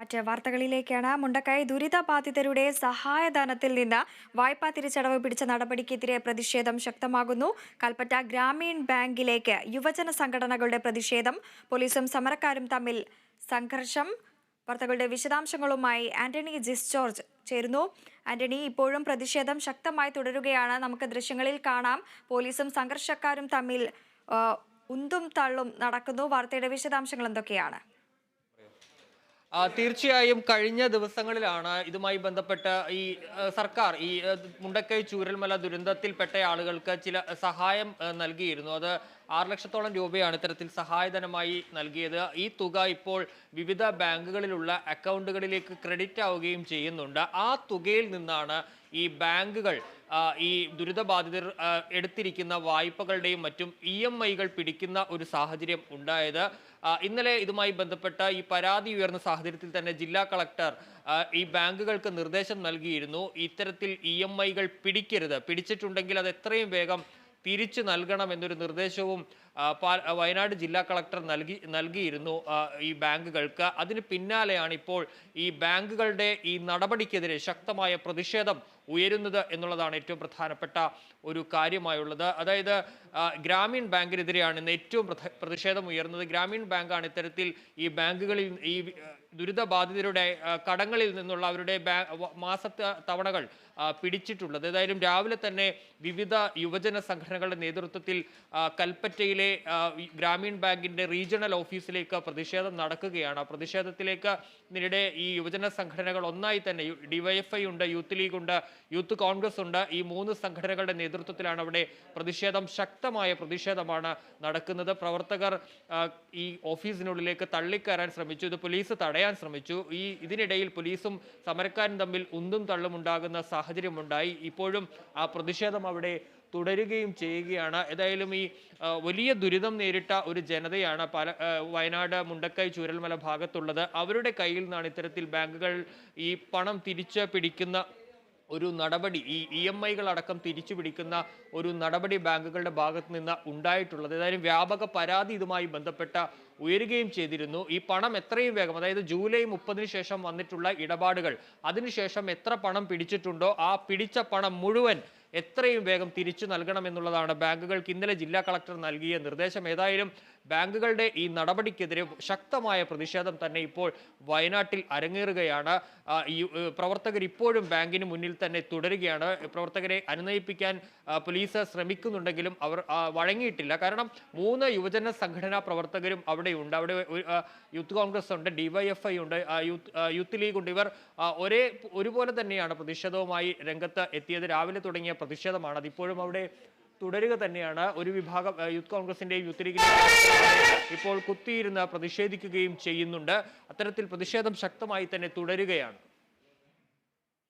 മറ്റ് വാർത്തകളിലേക്കാണ്. മുണ്ടക്കൈ ദുരിതബാധിതരുടെ സഹായധനത്തിൽ നിന്ന് വായ്പാ തിരിച്ചടവ് പിടിച്ച നടപടിക്കെതിരെ പ്രതിഷേധം ശക്തമാകുന്നു. കൽപ്പറ്റ ഗ്രാമീൺ ബാങ്കിലേക്ക് യുവജന സംഘടനകളുടെ പ്രതിഷേധം പോലീസും സമരക്കാരും തമ്മിൽ സംഘർഷം. വാർത്തകളുടെ വിശദാംശങ്ങളുമായി ആന്റണി ജിസ് ജോർജ് ചേരുന്നു. ആന്റണി ഇപ്പോഴും പ്രതിഷേധം ശക്തമായി തുടരുകയാണ്. നമുക്ക് ദൃശ്യങ്ങളിൽ കാണാം. പോലീസും സംഘർഷക്കാരും തമ്മിൽ ഉന്തും തള്ളും നടക്കുന്നു. വാർത്തയുടെ വിശദാംശങ്ങൾ എന്തൊക്കെയാണ്? തീർച്ചയായും കഴിഞ്ഞ ദിവസങ്ങളിലാണ് ഇതുമായി ബന്ധപ്പെട്ട ഈ സർക്കാർ ഈ മുണ്ടക്കൈ ചൂരൽമല ദുരന്തത്തിൽപ്പെട്ട ആളുകൾക്ക് ചില സഹായം നൽകിയിരുന്നു. അത് ആറ് ലക്ഷത്തോളം രൂപയാണ് ഇത്തരത്തിൽ സഹായധനമായി നൽകിയത്. ഈ തുക ഇപ്പോൾ വിവിധ ബാങ്കുകളിലുള്ള അക്കൗണ്ടുകളിലേക്ക് ക്രെഡിറ്റ് ആവുകയും ചെയ്യുന്നുണ്ട്. ആ തുകയിൽ നിന്നാണ് ഈ ബാങ്കുകൾ ഈ ദുരിതബാധിതർ എടുത്തിരിക്കുന്ന വായ്പകളുടെയും മറ്റും ഇ എം ഐകൾ പിടിക്കുന്ന ഒരു സാഹചര്യം ഉണ്ടായത്. ഇന്നലെ ഇതുമായി ബന്ധപ്പെട്ട ഈ പരാതി ഉയർന്ന സാഹചര്യത്തിൽ തന്നെ ജില്ലാ കളക്ടർ ഈ ബാങ്കുകൾക്ക് നിർദ്ദേശം നൽകിയിരുന്നു. ഇത്തരത്തിൽ ഇ എം ഐകൾ പിടിക്കരുത്. പിടിച്ചിട്ടുണ്ടെങ്കിൽ അത് എത്രയും വേഗം തിരിച്ചു നൽകണം എന്നൊരു നിർദ്ദേശവും വയനാട് ജില്ലാ കളക്ടർ നൽകി നൽകിയിരുന്നു ഈ ബാങ്കുകൾക്ക്. അതിന് പിന്നാലെയാണ് ഇപ്പോൾ ഈ ബാങ്കുകളുടെ ഈ നടപടിക്കെതിരെ ശക്തമായ പ്രതിഷേധം ഉയരുന്നത് എന്നുള്ളതാണ് ഏറ്റവും പ്രധാനപ്പെട്ട ഒരു കാര്യമായുള്ളത്. അതായത് ഗ്രാമീൺ ബാങ്കിനെതിരെയാണ് ഇന്ന് ഏറ്റവും പ്രതിഷേധം ഉയർന്നത്. ഗ്രാമീൺ ബാങ്കാണ് ഇത്തരത്തിൽ ഈ ബാങ്കുകളിൽ ഈ ദുരിതബാധിതരുടെ കടങ്ങളിൽ നിന്നുള്ള അവരുടെ മാസത്തെ തവണകൾ പിടിച്ചിട്ടുള്ളത്. ഏതായാലും രാവിലെ തന്നെ വിവിധ യുവജന സംഘടനകളുടെ നേതൃത്വത്തിൽ കൽപ്പറ്റയിലെ ഗ്രാമീൺ ബാങ്കിന്റെ റീജിയണൽ ഓഫീസിലേക്ക് പ്രതിഷേധം നടക്കുകയാണ്. പ്രതിഷേധത്തിലേക്ക് ഇതിനിടെ ഈ യുവജന സംഘടനകൾ ഒന്നായി തന്നെ ഡിവൈഎഫ്ഐ ഉണ്ട് യൂത്ത് ലീഗ് ഉണ്ട് യൂത്ത് കോൺഗ്രസ് ഉണ്ട്. ഈ മൂന്ന് സംഘടനകളുടെ നേതൃത്വത്തിലാണ് അവിടെ പ്രതിഷേധം ശക്തമായ പ്രതിഷേധമാണ് നടക്കുന്നത്. പ്രവർത്തകർ ഈ ഓഫീസിനുള്ളിലേക്ക് തള്ളിക്കയറാൻ ശ്രമിച്ചു. ഇത് പോലീസ് തടയാൻ ശ്രമിച്ചു. ഈ ഇതിനിടയിൽ പോലീസും സമരക്കാരും തമ്മിൽ ഉന്തും തള്ളും ഉണ്ടാകുന്ന സാഹചര്യമുണ്ടായി. ഇപ്പോഴും ആ പ്രതിഷേധം അവിടെ തുടരുകയും ചെയ്യുകയാണ്. ഏതായാലും ഈ വലിയ ദുരിതം നേരിട്ട ഒരു ജനതയാണ് പല വയനാട് മുണ്ടക്കൈ ചൂരൽമല ഭാഗത്തുള്ളത്. അവരുടെ കയ്യിൽ നിന്നാണ് ഇത്തരത്തിൽ ബാങ്കുകൾ ഈ പണം തിരിച്ച് പിടിക്കുന്ന ഒരു നടപടി ഈ ഇ എം ഐകൾ അടക്കം തിരിച്ചു പിടിക്കുന്ന ഒരു നടപടി ബാങ്കുകളുടെ ഭാഗത്ത് നിന്ന് ഉണ്ടായിട്ടുള്ളത്. ഏതായാലും വ്യാപക പരാതി ഇതുമായി ബന്ധപ്പെട്ട ഉയരുകയും ചെയ്തിരുന്നു. ഈ പണം എത്രയും വേഗം അതായത് ജൂലൈ മുപ്പതിന് ശേഷം വന്നിട്ടുള്ള ഇടപാടുകൾ അതിനുശേഷം എത്ര പണം പിടിച്ചിട്ടുണ്ടോ ആ പിടിച്ച പണം മുഴുവൻ എത്രയും വേഗം തിരിച്ചു നൽകണമെന്നുള്ളതാണ് ബാങ്കുകൾക്ക് ഇന്നലെ ജില്ലാ കളക്ടർ നൽകിയ നിർദ്ദേശം. ഏതായാലും ബാങ്കുകളുടെ ഈ നടപടിക്കെതിരെ ശക്തമായ പ്രതിഷേധം തന്നെ ഇപ്പോൾ വയനാട്ടിൽ അരങ്ങേറുകയാണ്. ഈ പ്രവർത്തകർ ഇപ്പോഴും ബാങ്കിന് മുന്നിൽ തന്നെ തുടരുകയാണ്. പ്രവർത്തകരെ അനുനയിപ്പിക്കാൻ പോലീസ് ശ്രമിക്കുന്നുണ്ടെങ്കിലും അവർ വഴങ്ങിയിട്ടില്ല. കാരണം മൂന്ന് യുവജന സംഘടനാ പ്രവർത്തകരും അവിടെയുണ്ട്. അവിടെ യൂത്ത് കോൺഗ്രസ് ഉണ്ട് ഡിവൈഎഫ്ഐ ഉണ്ട് യൂത്ത് ലീഗ് ഉണ്ട്. ഇവർ ഒരേ ഒരുപോലെ തന്നെയാണ് പ്രതിഷേധവുമായി രംഗത്ത് എത്തിയത്. രാവിലെ തുടങ്ങിയ പ്രതിഷേധമാണ്. അതിപ്പോഴും അവിടെ തുടരുക തന്നെയാണ് ഒരു വിഭാഗം യൂത്ത് കോൺഗ്രസിന്റെയും യൂത്ത് ലീഗിന്റെയും ഇപ്പോൾ കുത്തിയിരുന്ന് പ്രതിഷേധിക്കുകയും ചെയ്യുന്നുണ്ട്. അത്തരത്തിൽ പ്രതിഷേധം ശക്തമായി തന്നെ തുടരുകയാണ്.